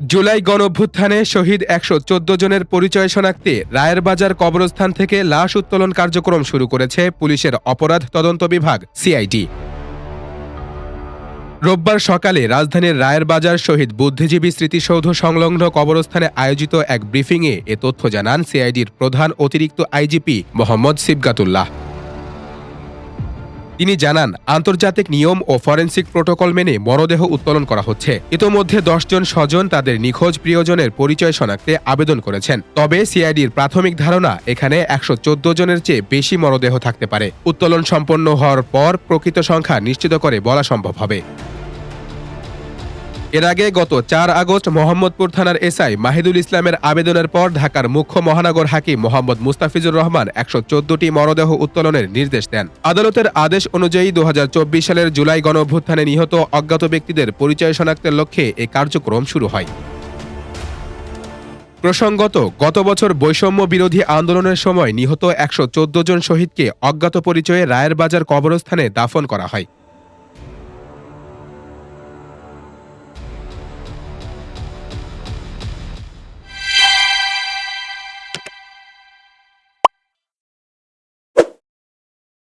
জুলাই গণঅভ্যুত্থানে শহীদ একশো চোদ্দ জনের পরিচয় শনাক্তে রায়ের বাজার কবরস্থান থেকে লাশ উত্তোলন কার্যক্রম শুরু করেছে পুলিশের অপরাধ তদন্ত বিভাগ, সিআইডি। রোববার সকালে রাজধানীর রায়ের বাজার শহীদ বুদ্ধিজীবী স্মৃতিসৌধ সংলগ্ন কবরস্থানে আয়োজিত এক ব্রিফিংয়ে এ তথ্য জানান সিআইডির প্রধান অতিরিক্ত আইজিপি মোহাম্মদ সিবগাতুল্লাহ। তিনি জানান, আন্তর্জাতিক নিয়ম ও ফরেন্সিক প্রোটোকল মেনে মরদেহ উত্তোলন করা হচ্ছে। ইতোমধ্যে দশজন স্বজন তাদের নিখোঁজ প্রিয়জনের পরিচয় শনাক্তে আবেদন করেছেন। তবে সিআইডির প্রাথমিক ধারণা, এখানে একশো চোদ্দ জনের চেয়ে বেশি মরদেহ থাকতে পারে। উত্তোলন সম্পন্ন হওয়ার পর প্রকৃত সংখ্যা নিশ্চিত করে বলা সম্ভব হবে। এর আগে গত চার আগস্ট মোহাম্মদপুর থানার এসআই মাহিদুল ইসলামের আবেদনের পর ঢাকার মুখ্য মহানগর হাকিম মোহাম্মদ মুস্তাফিজুর রহমান একশো চোদ্দটি মরদেহ উত্তোলনের নির্দেশ দেন। আদালতের আদেশ অনুযায়ী দু হাজার চব্বিশ সালের জুলাই গণঅভ্যুত্থানে নিহত অজ্ঞাত ব্যক্তিদের পরিচয় শনাক্তের লক্ষ্যে এ কার্যক্রম শুরু হয়। প্রসঙ্গত, গত বছর বৈষম্য বিরোধী আন্দোলনের সময় নিহত একশো চৌদ্দ জন শহীদকে অজ্ঞাত পরিচয়ে রায়ের বাজার কবরস্থানে দাফন করা হয়।